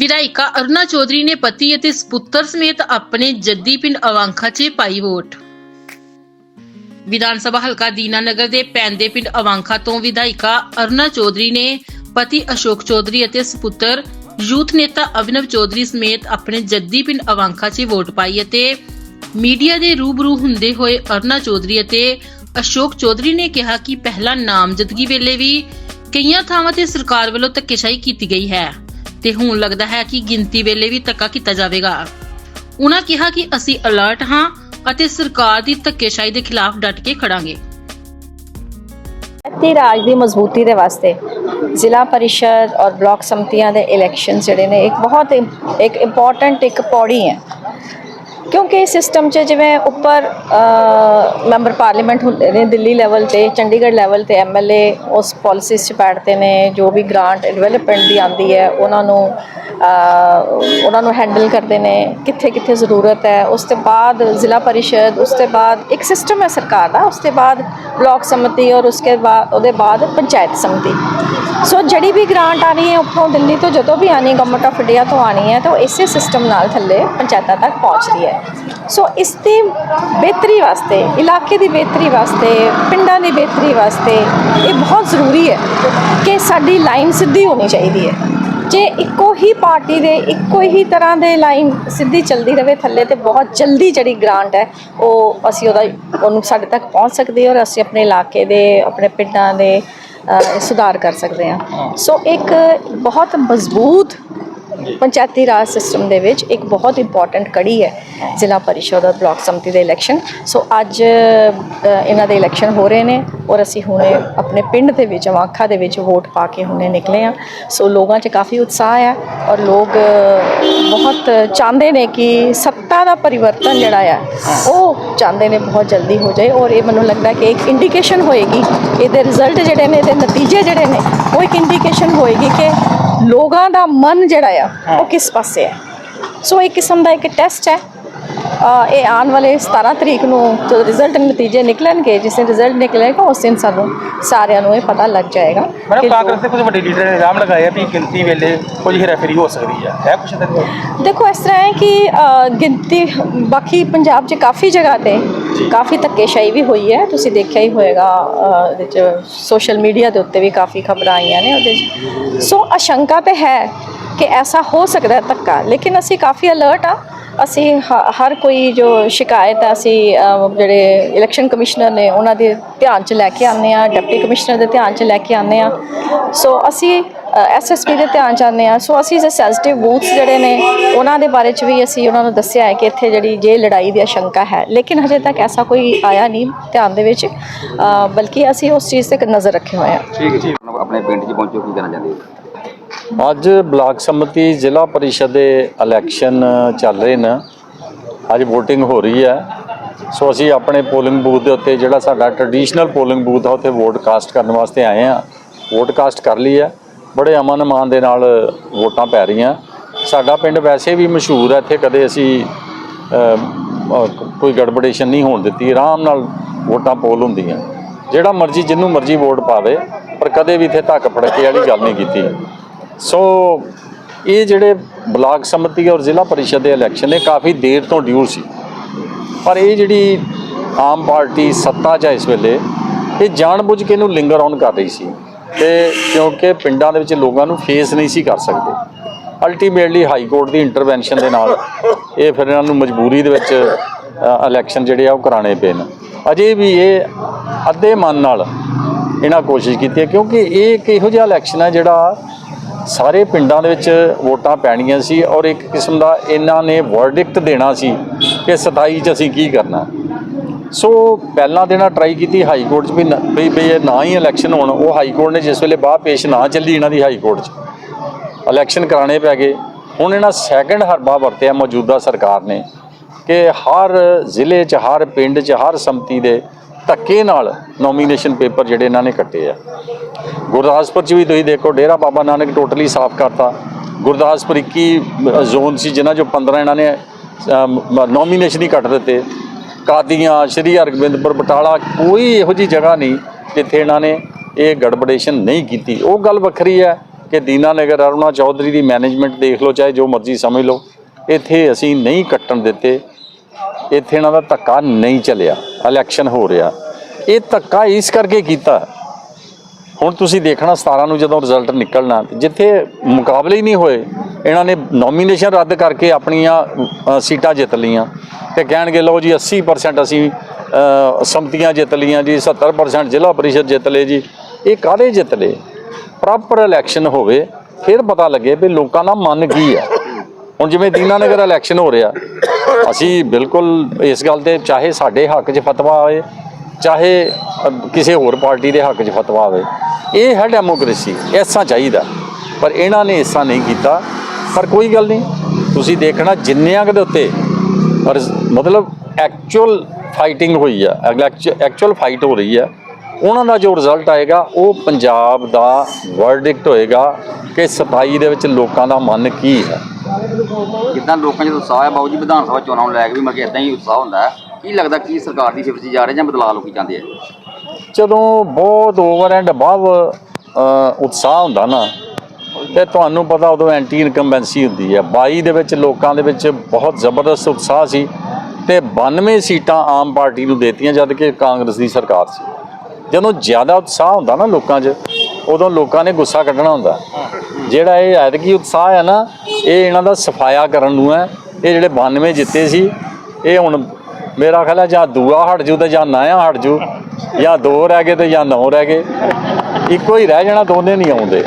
ਵਿਧਾਇਕਾ ਅਰੁਣਾ ਚੌਧਰੀ ਨੇ ਪਤੀ ਅਤੇ ਸਪੁੱਤਰ ਸਮੇਤ ਆਪਣੇ ਜੱਦੀ ਪਿੰਡ ਅਵਾਂਖਾ 'ਚ ਪਾਈ ਵੋਟ। ਵਿਧਾਨ ਸਭਾ ਹਲਕਾ ਦੀਨਾਨਗਰ ਦੇ ਪੈਂਦੇ ਪਿੰਡ ਅਵਾਂਖਾ ਤੋਂ ਵਿਧਾਇਕਾ ਅਰੁਣਾ ਚੌਧਰੀ ਨੇ ਪਤੀ ਅਸ਼ੋਕ ਚੌਧਰੀ ਅਤੇ ਸਪੁੱਤਰ ਯੂਥ ਨੇਤਾ ਅਭਿਨਵ ਚੌਧਰੀ ਸਮੇਤ ਆਪਣੇ ਜੱਦੀ ਪਿੰਡ ਅਵਾਂਖਾ 'ਚ ਵੋਟ ਪਾਈ ਅਤੇ ਮੀਡੀਆ ਦੇ ਰੂਬਰੂ ਹੁੰਦੇ ਹੋਏ ਅਰੁਣਾ ਚੌਧਰੀ ਅਤੇ ਅਸ਼ੋਕ ਚੌਧਰੀ ਨੇ ਕਿਹਾ ਕਿ ਪਹਿਲਾਂ ਨਾਮਜ਼ਦਗੀ ਵੇਲੇ ਵੀ ਕਈਆਂ ਥਾਵਾਂ ਤੇ ਸਰਕਾਰ ਵੱਲੋਂ ਧੱਕੇਸ਼ਾਹੀ ਕੀਤੀ ਗਈ ਹੈ। ਤੇ ਹੁਣ ਲੱਗਦਾ ਹੈ ਕਿ ਗਿਣਤੀ ਵੇਲੇ ਵੀ ਧੱਕਾ ਕੀਤਾ ਜਾਵੇਗਾ। ਉਹਨਾਂ ਕਿਹਾ ਕਿ ਅਸੀਂ ਅਲਰਟ ਹਾਂ ਅਤੇ ਸਰਕਾਰ ਦੀ ਧੱਕੇਸ਼ਾਹੀ ਦੇ ਖਿਲਾਫ ਡਟ ਕੇ ਖੜਾਂਗੇ। ਤੇ ਰਾਜ ਦੀ ਮਜ਼ਬੂਤੀ ਦੇ ਵਾਸਤੇ ਜ਼ਿਲ੍ਹਾ ਪਰਿਸ਼ਦ ਔਰ ਬਲਾਕ ਸੰਮਤੀਆਂ ਦੇ ਇਲੈਕਸ਼ਨ ਜਿਹੜੇ ਨੇ, ਇੱਕ ਬਹੁਤ ਇੱਕ ਇੰਪੋਰਟੈਂਟ ਇੱਕ ਪੌੜੀ ਹੈ। ਕਿਉਂਕਿ ਇਸ ਸਿਸਟਮ 'ਚ ਜਿਵੇਂ ਉੱਪਰ ਮੈਂਬਰ ਪਾਰਲੀਮੈਂਟ ਹੁੰਦੇ ਨੇ ਦਿੱਲੀ ਲੈਵਲ ਤੇ, ਚੰਡੀਗੜ੍ਹ ਲੈਵਲ ਤੇ ਐਮਐਲਏ ਉਸ ਪਾਲਿਸੀਜ਼ 'ਚ ਬੈਠਦੇ ਨੇ, ਜੋ ਵੀ ਗ੍ਰਾਂਟ ਡਿਵੈਲਪਮੈਂਟ ਦੀ ਆਂਦੀ ਹੈ, ਉਹਨਾਂ ਨੂੰ ਉਹਨਾਂ ਨੂੰ ਹੈਂਡਲ ਕਰਦੇ ਨੇ ਕਿੱਥੇ ਕਿੱਥੇ ਜ਼ਰੂਰਤ ਹੈ, ਉਸ ਤੋਂ ਬਾਅਦ ਜ਼ਿਲ੍ਹਾ ਪਰਿਸ਼ਦ, ਉਸ ਤੋਂ ਬਾਅਦ ਇੱਕ ਸਿਸਟਮ ਹੈ ਸਰਕਾਰ ਦਾ, ਉਸ ਤੋਂ ਬਾਅਦ ਬਲਾਕ ਸਮਿਤੀ ਔਰ ਉਸਕੇ ਬਾਅਦ ਉਹਦੇ ਬਾਅਦ ਪੰਚਾਇਤ ਸਮਿਤੀ। ਸੋ ਜਿਹੜੀ ਵੀ ਗ੍ਰਾਂਟ ਆਣੀ ਹੈ ਉੱਥੋਂ ਦਿੱਲੀ ਤੋਂ ਜਦੋਂ ਵੀ ਆਣੀ ਗਵਰਨਮੈਂਟ ਆਫ ਇੰਡੀਆ ਤੋਂ ਆਣੀ ਹੈ, ਤਾਂ ਉਹ ਇਸੇ ਸਿਸਟਮ ਨਾਲ ਥੱਲੇ ਪੰਚਾਇਤਾਂ ਤੱਕ ਪਹੁੰਚਦੀ ਹੈ। ਸੋ ਇਸ ਦੀ ਬਿਹਤਰੀ ਵਾਸਤੇ ਇਲਾਕੇ ਦੀ ਬਿਹਤਰੀ ਵਾਸਤੇ ਪਿੰਡਾਂ ਦੀ ਬਿਹਤਰੀ ਵਾਸਤੇ ਇਹ ਬਹੁਤ ਜ਼ਰੂਰੀ ਹੈ ਕਿ ਸਾਡੀ ਲਾਈਨ ਸਿੱਧੀ ਹੋਣੀ ਚਾਹੀਦੀ ਹੈ। ਜੇ ਇੱਕੋ ਹੀ ਪਾਰਟੀ ਦੇ ਇੱਕੋ ਹੀ ਤਰ੍ਹਾਂ ਦੇ ਲਾਈਨ ਸਿੱਧੀ ਚੱਲਦੀ ਰਵੇ ਥੱਲੇ ਤੇ ਬਹੁਤ ਜਲਦੀ ਜਿਹੜੀ ਗ੍ਰਾਂਟ ਹੈ ਉਹ ਅਸੀਂ ਉਹਦਾ ਉਹਨੂੰ ਸਾਡੇ ਤੱਕ ਪਹੁੰਚ ਸਕਦੀ ਹੈ ਔਰ ਅਸੀਂ ਆਪਣੇ ਇਲਾਕੇ ਦੇ ਆਪਣੇ ਪਿੰਡਾਂ ਦੇ ਸੁਧਾਰ ਕਰ ਸਕਦੇ ਹਾਂ। ਸੋ ਇੱਕ ਬਹੁਤ ਮਜ਼ਬੂਤ ਪੰਚਾਇਤੀ ਰਾਜ ਸਿਸਟਮ ਦੇ ਵਿੱਚ ਇੱਕ ਬਹੁਤ ਇੰਪੋਰਟੈਂਟ ਕੜੀ ਹੈ ਜ਼ਿਲ੍ਹਾ ਪਰਿਸ਼ਦ ਔਰ ਬਲਾਕ ਸੰਮਤੀ ਦੇ ਇਲੈਕਸ਼ਨ ਸੋ ਅੱਜ ਇਹਨਾਂ ਦੇ ਇਲੈਕਸ਼ਨ ਹੋ ਰਹੇ ਨੇ ਔਰ ਅਸੀਂ ਹੁਣੇ ਆਪਣੇ ਪਿੰਡ ਦੇ ਵਿੱਚ ਅਵਾਖਾ ਦੇ ਵਿੱਚ ਵੋਟ ਪਾ ਕੇ ਹੁਣੇ ਨਿਕਲੇ ਆ ਸੋ ਲੋਕਾਂ 'ਚ ਕਾਫੀ ਉਤਸ਼ਾਹ ਹੈ ਔਰ ਲੋਕ ਬਹੁਤ ਚਾਹੁੰਦੇ ਨੇ ਕਿ ਸੱਤਾ ਦਾ ਪਰਿਵਰਤਨ ਜਿਹੜਾ ਆ, ਉਹ ਚਾਹੁੰਦੇ ਨੇ ਬਹੁਤ ਜਲਦੀ ਹੋ ਜਾਏ ਔਰ ਇਹ ਮੈਨੂੰ ਲੱਗਦਾ ਕਿ ਇੱਕ ਇੰਡੀਕੇਸ਼ਨ ਹੋਏਗੀ। ਇਹਦੇ ਰਿਜ਼ਲਟ ਜਿਹੜੇ ਨੇ, ਇਹਦੇ ਨਤੀਜੇ ਜਿਹੜੇ ਨੇ, ਉਹ ਇੱਕ ਇੰਡੀਕੇਸ਼ਨ ਹੋਏਗੀ ਕਿ ਲੋਕਾਂ ਦਾ ਮਨ ਜਿਹੜਾ ਆ ਉਹ ਕਿਸ ਪਾਸੇ ਹੈ ਸੋ ਇੱਕ ਕਿਸਮ ਦਾ ਇੱਕ ਟੈਸਟ ਹੈ। ਇਹ ਆਉਣ ਵਾਲੇ 17 ਤਰੀਕ ਨੂੰ ਜਦੋਂ ਰਿਜ਼ਲਟ ਨਤੀਜੇ ਨਿਕਲਣਗੇ ਜਿਸ ਦਿਨ ਰਿਜ਼ਲਟ ਨਿਕਲੇਗਾ ਉਸ ਦਿਨ ਸਾਨੂੰ ਸਾਰਿਆਂ ਨੂੰ ਇਹ ਪਤਾ ਲੱਗ ਜਾਏਗਾ ਕਿ ਕਾਂਗਰਸ ਦੇ ਕੁਝ ਵੱਡੇ ਲੀਡਰ ਨੇ ਇਲਜ਼ਾਮ ਲਗਾਇਆ ਵੀ ਗਿਣਤੀ ਵੇਲੇ ਕੁਝ ਹੇਰਾਫੇਰੀ ਹੋ ਸਕਦੀ ਹੈ ਹੈ ਦੀ? ਦੇਖੋ ਇਸ ਤਰ੍ਹਾਂ ਹੈ ਕਿ ਗਿਣਤੀ ਬਾਕੀ ਪੰਜਾਬ 'ਚ ਕਾਫੀ ਜਗ੍ਹਾ ਤੇ ਕਾਫੀ ਧੱਕੇਸ਼ਾਹੀ ਵੀ ਹੋਈ ਹੈ। ਤੁਸੀਂ ਦੇਖਿਆ ਹੀ ਹੋਏਗਾ ਇਹਦੇ 'ਚ ਸੋਸ਼ਲ ਮੀਡੀਆ ਦੇ ਉੱਤੇ ਵੀ ਕਾਫੀ ਖਬਰਾਂ ਆਈਆਂ ਨੇ ਉਹਦੇ 'ਚ। ਸੋ ਆਸ਼ੰਕਾ ਤੇ ਹੈ ਕਿ ਐਸਾ ਹੋ ਸਕਦਾ ਹੈ ਧੱਕਾ, ਲੇਕਿਨ ਅਸੀਂ ਕਾਫੀ ਅਲਰਟ ਆ। ਅਸੀਂ ਹ- ਹਰ ਕੋਈ ਜੋ ਸ਼ਿਕਾਇਤ ਹੈ ਅਸੀਂ ਜਿਹੜੇ ਇਲੈਕਸ਼ਨ ਕਮਿਸ਼ਨਰ ਨੇ, ਉਹਨਾਂ ਦੇ ਧਿਆਨ 'ਚ ਲੈ ਕੇ ਆਉਂਦੇ ਆ, ਡਿਪਟੀ ਕਮਿਸ਼ਨਰ ਦੇ ਧਿਆਨ 'ਚ ਲੈ ਕੇ ਆਉਂਦੇ ਆ। ਸੋ ਅਸੀਂ ਐਸਐਸਪੀ ਦੇ ਧਿਆਨ ਚ ਆਉਂਦੇ ਆ ਸੋ ਅਸੀਂ ਜੇ ਸੈਂਸਿਟਿਵ ਬੂਥਸ ਜਿਹੜੇ ਨੇ ਉਹਨਾਂ ਦੇ ਬਾਰੇ ਚ ਵੀ ਅਸੀਂ ਉਹਨਾਂ ਨੂੰ ਦੱਸਿਆ ਹੈ ਕਿ ਇੱਥੇ ਜਿਹੜੀ ਜੇ ਲੜਾਈ ਦੀ ਆਸ਼ੰਕਾ ਹੈ। ਲੇਕਿਨ ਹਜੇ ਤੱਕ ਐਸਾ ਕੋਈ ਆਇਆ ਨਹੀਂ ਧਿਆਨ ਦੇ ਵਿੱਚ। ਬਲਕਿ ਅਸੀਂ ਉਸ ਚੀਜ਼ ਤੇ ਨਜ਼ਰ ਰੱਖੇ ਹੋਏ ਹਾਂ। ਠੀਕ ਹੈ ਠੀਕ ਆਪਣੇ ਪਿੰਡ 'ਚ ਪਹੁੰਚੋ ਕੀ ਕਹਿਣਾ ਚਾਹੁੰਦੇ ਹੋ? ਅੱਜ ਬਲਾਕ ਸੰਮਤੀ ਜ਼ਿਲ੍ਹਾ ਪਰਿਸ਼ਦ ਦੇ ਇਲੈਕਸ਼ਨ ਚੱਲ ਰਹੇ ਨੇ। ਅੱਜ VOTING ਹੋ ਰਹੀ ਹੈ। ਸੋ ਅਸੀਂ ਆਪਣੇ ਪੋਲਿੰਗ ਬੂਥ ਦੇ ਉੱਤੇ ਜਿਹੜਾ ਸਾਡਾ ਟ੍ਰੈਡੀਸ਼ਨਲ ਪੋਲਿੰਗ ਬੂਥ ਆ ਉੱਥੇ ਵੋਟ ਕਾਸਟ ਕਰਨ ਵਾਸਤੇ ਆਏ ਆ ਵੋਟ ਕਾਸਟ ਕਰ ਲਈ ਹੈ। ਬੜੇ ਅਮਨ ਮਾਨ ਦੇ ਨਾਲ ਵੋਟਾਂ ਪੈ ਰਹੀਆਂ। ਸਾਡਾ ਪਿੰਡ ਵੈਸੇ ਵੀ ਮਸ਼ਹੂਰ ਹੈ, ਇੱਥੇ ਕਦੇ ਅਸੀਂ ਕੋਈ ਗੜਬੜੇਸ਼ਨ ਨਹੀਂ ਹੋਣ ਦਿੱਤੀ। ਆਰਾਮ ਨਾਲ ਵੋਟਾਂ ਪੋਲ ਹੁੰਦੀਆਂ। ਜਿਹੜਾ ਮਰਜ਼ੀ, ਜਿੰਨੂੰ ਮਰਜ਼ੀ ਵੋਟ ਪਾਵੇ, ਪਰ ਕਦੇ ਵੀ ਇੱਥੇ ਧੱਕ ਫੜਕੇ ਵਾਲੀ ਗੱਲ ਨਹੀਂ ਕੀਤੀ। ਸੋ, ਇਹ ਜਿਹੜੇ ਬਲਾਕ ਸਮਿਤੀ ਔਰ ਜ਼ਿਲ੍ਹਾ ਪਰਿਸ਼ਦ ਦੇ ਇਲੈਕਸ਼ਨ ਨੇ, ਕਾਫੀ ਦੇਰ ਤੋਂ ਡਿਊ ਸੀ। ਪਰ ਇਹ ਜਿਹੜੀ ਆਮ ਪਾਰਟੀ ਸੱਤਾ 'ਚ ਹੈ ਇਸ ਵੇਲੇ, ਇਹ ਜਾਣਬੁੱਝ ਕੇ ਇਹਨੂੰ ਲਿੰਗਰ ਔਨ ਕਰ ਰਹੀ ਸੀ। ਤੇ ਕਿਉਂਕਿ ਪਿੰਡਾਂ ਦੇ ਵਿੱਚ ਲੋਕਾਂ ਨੂੰ ਫੇਸ ਨਹੀਂ ਸੀ ਕਰ ਸਕਦੇ। ਅਲਟੀਮੇਟਲੀ ਹਾਈ ਕੋਰਟ ਦੀ ਇੰਟਰਵੈਂਸ਼ਨ ਦੇ ਨਾਲ ਇਹ ਫਿਰ ਇਹਨਾਂ ਨੂੰ ਮਜਬੂਰੀ ਦੇ ਵਿੱਚ ਇਲੈਕਸ਼ਨ ਜਿਹੜੇ ਆ ਉਹ ਕਰਾਣੇ ਪਏ ਨੇ। ਅਜੇ ਵੀ ਇਹ ਅੱਧੇ ਮਨ ਨਾਲ ਇਹਨਾਂ ਕੋਸ਼ਿਸ਼ ਕੀਤੀ ਹੈ, ਕਿਉਂਕਿ ਇਹ ਇੱਕ ਇਹੋ ਜਿਹਾ ਇਲੈਕਸ਼ਨ ਹੈ ਜਿਹੜਾ ਸਾਰੇ ਪਿੰਡਾਂ ਦੇ ਵਿੱਚ ਵੋਟਾਂ ਪੈਣੀਆਂ ਸੀ ਔਰ ਇੱਕ ਕਿਸਮ ਦਾ ਇਹਨਾਂ ਨੇ ਵਰਡਿਕਟ ਦੇਣਾ ਸੀ ਕਿ 27 ਚ ਅਸੀਂ ਕੀ ਕਰਨਾ। ਸੋ ਪਹਿਲਾਂ ਦੇਣਾ ਟਰਾਈ ਕੀਤੀ ਹਾਈ ਕੋਰਟ 'ਚ ਵੀ ਨ- ਬਈ ਵੀ ਇਹ ਨਾ ਹੀ ਇਲੈਕਸ਼ਨ ਹੋਣ, ਉਹ ਹਾਈ ਕੋਰਟ ਨੇ ਜਿਸ ਵੇਲੇ ਬਾਹ ਪੇਸ਼ ਨਾ ਚੱਲੀ ਇਹਨਾਂ ਦੀ ਹਾਈ ਕੋਰਟ 'ਚ। ਇਲੈਕਸ਼ਨ ਕਰਾਣੇ ਪੈ ਗਏ। ਹੁਣ ਇਹਨਾਂ ਸੈਕੰਡ ਹਰਬਾ ਵਰਤਿਆ ਮੌਜੂਦਾ ਸਰਕਾਰ ਨੇ ਕਿ ਹਰ ਜ਼ਿਲ੍ਹੇ 'ਚ, ਹਰ ਪਿੰਡ 'ਚ, ਹਰ ਸੰਮਤੀ ਦੇ ਧੱਕੇ ਨਾਲ ਨੋਮੀਨੇਸ਼ਨ ਪੇਪਰ ਜਿਹੜੇ ਇਹਨਾਂ ਨੇ ਕੱਟੇ ਆ। ਗੁਰਦਾਸਪੁਰ 'ਚ ਵੀ ਤੁਸੀਂ ਦੇਖੋ, ਡੇਰਾ ਬਾਬਾ ਨਾਨਕ ਟੋਟਲੀ ਸਾਫ਼ ਕਰਤਾ। ਗੁਰਦਾਸਪੁਰ 21 ਜ਼ੋਨ ਸੀ ਜਿਨ੍ਹਾਂ 'ਚੋਂ 15 ਇਹਨਾਂ ਨੇ ਨੋਮੀਨੇਸ਼ਨ ਹੀ ਕੱਟ ਦਿੱਤੇ। ਕਾਦੀਆਂ, ਸ਼੍ਰੀ ਹਰਗੋਬਿੰਦਪੁਰ ਬਟਾਲਾ, ਕੋਈ ਇਹੋ ਜੀ ਜਗ੍ਹਾ ਨਹੀਂ ਜਿੱਥੇ ਇਹਨਾਂ ਨੇ ਇਹ ਗੜਬੜੇਸ਼ਨ ਨਹੀਂ ਕੀਤੀ। ਉਹ ਗੱਲ ਵੱਖਰੀ ਹੈ ਕਿ ਦੀਨਾਨਗਰ ਅਰੁਣਾ ਚੌਧਰੀ ਦੀ ਮੈਨੇਜਮੈਂਟ ਦੇਖ ਲਓ, ਚਾਹੇ ਜੋ ਮਰਜ਼ੀ ਸਮਝ ਲਓ, ਇੱਥੇ ਅਸੀਂ ਨਹੀਂ ਕੱਟਣ ਦਿੱਤੇ। ਇੱਥੇ ਇਹਨਾਂ ਦਾ ਧੱਕਾ ਨਹੀਂ ਚੱਲਿਆ ਇਲੈਕਸ਼ਨ ਹੋ ਰਿਹਾ। ਇਹ ਧੱਕਾ ਇਸ ਕਰਕੇ ਕੀਤਾ। ਹੁਣ ਤੁਸੀਂ ਦੇਖਣਾ 17 ਨੂੰ ਜਦੋਂ ਰਿਜ਼ਲਟ ਨਿਕਲਣਾ, ਜਿੱਥੇ ਮੁਕਾਬਲੇ ਹੀ ਨਹੀਂ ਹੋਏ ਇਹਨਾਂ ਨੇ ਨੋਮੀਨੇਸ਼ਨ ਰੱਦ ਕਰਕੇ ਆਪਣੀਆਂ ਸੀਟਾਂ ਜਿੱਤ ਲਈਆਂ। ਤੇ ਕਹਿਣਗੇ, ਲਓ ਜੀ 80% ਅਸੀਂ ਸੰਮਤੀਆਂ ਜਿੱਤ ਲਈਆਂ ਜੀ 70% ਜ਼ਿਲ੍ਹਾ ਪਰਿਸ਼ਦ ਜਿੱਤ ਲਏ ਜੀ। ਇਹ ਕਾਹਦੇ ਜਿੱਤ ਲਏ? ਪ੍ਰੋਪਰ ਇਲੈਕਸ਼ਨ ਹੋਵੇ, ਫਿਰ ਪਤਾ ਲੱਗੇ ਵੀ ਲੋਕਾਂ ਦਾ ਮਨ ਕੀ ਹੈ। ਹੁਣ ਜਿਵੇਂ ਦੀਨਾਨਗਰ ਇਲੈਕਸ਼ਨ ਹੋ ਰਿਹਾ, ਅਸੀਂ ਬਿਲਕੁਲ ਇਸ ਗੱਲ ਤੇ ਚਾਹੇ ਸਾਡੇ ਹੱਕ 'ਚ ਫਤਵਾ ਆਵੇ, ਚਾਹੇ ਕਿਸੇ ਹੋਰ ਪਾਰਟੀ ਦੇ ਹੱਕ 'ਚ ਫਤਵਾ ਆਵੇ। ਇਹ ਹੈ ਡੈਮੋਕ੍ਰੇਸੀ ਐਸਾ ਚਾਹੀਦਾ। ਪਰ ਇਹਨਾਂ ਨੇ ਐਸਾ ਨਹੀਂ ਕੀਤਾ। ਪਰ ਕੋਈ ਗੱਲ ਨਹੀਂ। ਤੁਸੀਂ ਦੇਖਣਾ ਜਿੰਨਿਆਂ ਦੇ ਉੱਤੇ ਪਰ ਮਤਲਬ ਐਕਚੁਅਲ ਫਾਈਟਿੰਗ ਹੋਈ ਆ। ਐਕਚੁਅਲ ਫਾਈਟ ਹੋ ਰਹੀ ਆ। ਉਹਨਾਂ ਦਾ ਜੋ ਰਿਜ਼ਲਟ ਆਏਗਾ ਉਹ ਪੰਜਾਬ ਦਾ ਵਰਡਿਕਟ ਹੋਏਗਾ ਕਿ 27 ਦੇ ਵਿੱਚ ਲੋਕਾਂ ਦਾ ਮਨ ਕੀ ਹੈ। ਕਿੱਦਾਂ ਲੋਕਾਂ 'ਚ ਉਤਸ਼ਾਹ ਹੈ? ਬਾਊ ਜੀ ਵਿਧਾਨ ਸਭਾ ਚੋਣਾਂ ਨੂੰ ਲੈ ਕੇ ਵੀ ਮਤਲਬ ਇਦਾਂ ਹੀ ਉਤਸ਼ਾਹ ਹੁੰਦਾ ਹੈ। ਕੀ ਲੱਗਦਾ ਕੀ ਸਰਕਾਰ ਦੀ ਸਿਫਤ 'ਚ ਜਾ ਰਹੇ ਜਾਂ ਬਦਲਾਅ ਲੋਕੀ ਚਾਹੁੰਦੇ ਆ? ਜਦੋਂ ਬਹੁਤ ਓਵਰ ਐਂਡ ਅਬਵ ਉਤਸ਼ਾਹ ਹੁੰਦਾ ਨਾ। ਤੇ ਤੁਹਾਨੂੰ ਪਤਾ ਉਦੋਂ ਐਂਟੀ ਇਨਕੰਬੈਂਸੀ ਹੁੰਦੀ ਹੈ। 22 ਦੇ ਵਿੱਚ ਲੋਕਾਂ ਦੇ ਵਿੱਚ ਬਹੁਤ ਜ਼ਬਰਦਸਤ ਉਤਸ਼ਾਹ ਸੀ ਤੇ 92 ਸੀਟਾਂ ਆਮ ਪਾਰਟੀ ਨੂੰ ਦੇਤੀਆਂ ਜਦ ਕਿ ਕਾਂਗਰਸ ਦੀ ਸਰਕਾਰ ਸੀ। ਜਦੋਂ ਜ਼ਿਆਦਾ ਉਤਸ਼ਾਹ ਹੁੰਦਾ ਨਾ ਲੋਕਾਂ 'ਚ, ਉਦੋਂ ਲੋਕਾਂ ਨੇ ਗੁੱਸਾ ਕੱਢਣਾ ਹੁੰਦਾ। ਜਿਹੜਾ ਇਹ ਐਤਕੀ ਉਤਸ਼ਾਹ ਹੈ ਨਾ, ਇਹ ਇਹਨਾਂ ਦਾ ਸਫਾਇਆ ਕਰਨ ਨੂੰ ਹੈ। ਇਹ ਜਿਹੜੇ 92 ਜਿੱਤੇ ਸੀ, ਇਹ ਹੁਣ ਮੇਰਾ ਖਿਆਲ ਹੈ ਜਾਂ ਦੂਆ ਹਟ ਜੂ ਤੇ ਜਾਂ ਨਾਇਆ ਹਟ ਜੂ, ਜਾਂ ਦੋ ਰਹਿ ਗਏ ਤੇ ਜਾਂ ਨੌ ਰਹਿ ਗਏ। ਇੱਕੋ ਹੀ ਰਹਿ ਜਾਣਾ ਦੋਨੇ ਨਹੀਂ ਆਉਂਦੇ।